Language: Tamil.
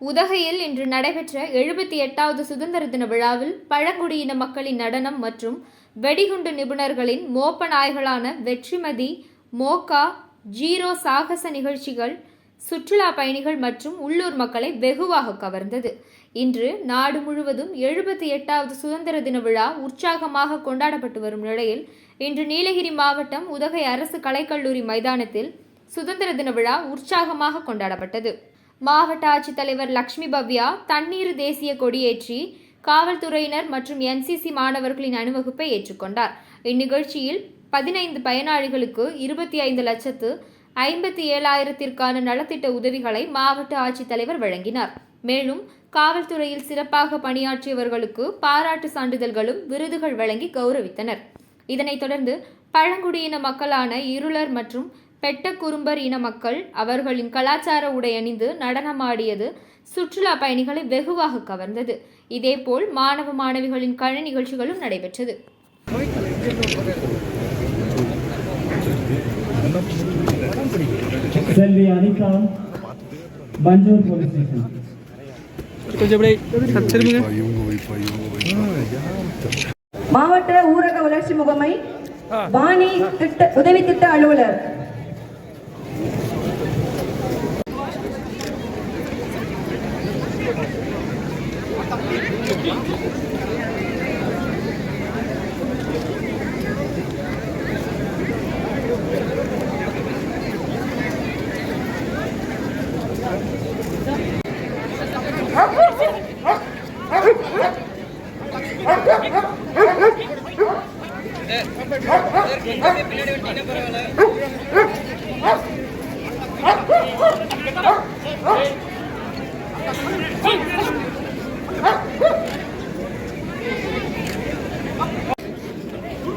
உதகையில் இன்று நடைபெற்ற எழுபத்தி எட்டாவது சுதந்திர தின விழாவில் பழங்குடியின மக்களின் நடனம் மற்றும் வெடிகுண்டு நிபுணர்களின் மோப்ப நாய்களான வெற்றிமதி மோகா ஜீரோ சாகச நிகழ்ச்சிகள் சுற்றுலா பயணிகள் மற்றும் உள்ளூர் மக்களை வெகுவாக கவர்ந்தது. இன்று நாடு முழுவதும் எழுபத்தி எட்டாவது சுதந்திர தின விழா உற்சாகமாக கொண்டாடப்பட்டு வரும் நிலையில் இன்று நீலகிரி மாவட்டம் உதகை அரசு கலைக்கல்லூரி மைதானத்தில் சுதந்திர தின விழா உற்சாகமாக கொண்டாடப்பட்டது. மாவட்ட ஆட்சித்தலைவர் லக்ஷ்மி பவ்யா தண்ணீர் தேசிய கொடியேற்றி காவல்துறையினர் மற்றும் என்சிசி மாணவர்களின் அணிவகுப்பை ஏற்றுக்கொண்டார். இந்நிகழ்ச்சியில் பதினைந்து பயனாளிகளுக்கு இருபத்தி ஐந்து லட்சத்து ஐம்பத்தி ஏழாயிரத்திற்கான நலத்திட்ட உதவிகளை மாவட்ட ஆட்சித்தலைவர் வழங்கினார். மேலும் காவல்துறையில் சிறப்பாக பணியாற்றியவர்களுக்கு பாராட்டு சான்றிதழ்களும் விருதுகள் வழங்கி கௌரவித்தனர். இதனைத் தொடர்ந்து பழங்குடியின மக்களான இருளர் மற்றும் பெட்ட குறும்பர் இன மக்கள் அவர்களின் கலாச்சார உடை அணிந்து நடனமாடியது சுற்றுலா பயணிகளை வெகுவாக கவர்ந்தது. இதேபோல் மாணவ மாணவிகளின் கலை நிகழ்ச்சிகளும் நடைபெற்றது. மாவட்ட ஊரக வளர்ச்சி முகமை வாணி திட்ட உதவி திட்ட அலுவலர். Hey!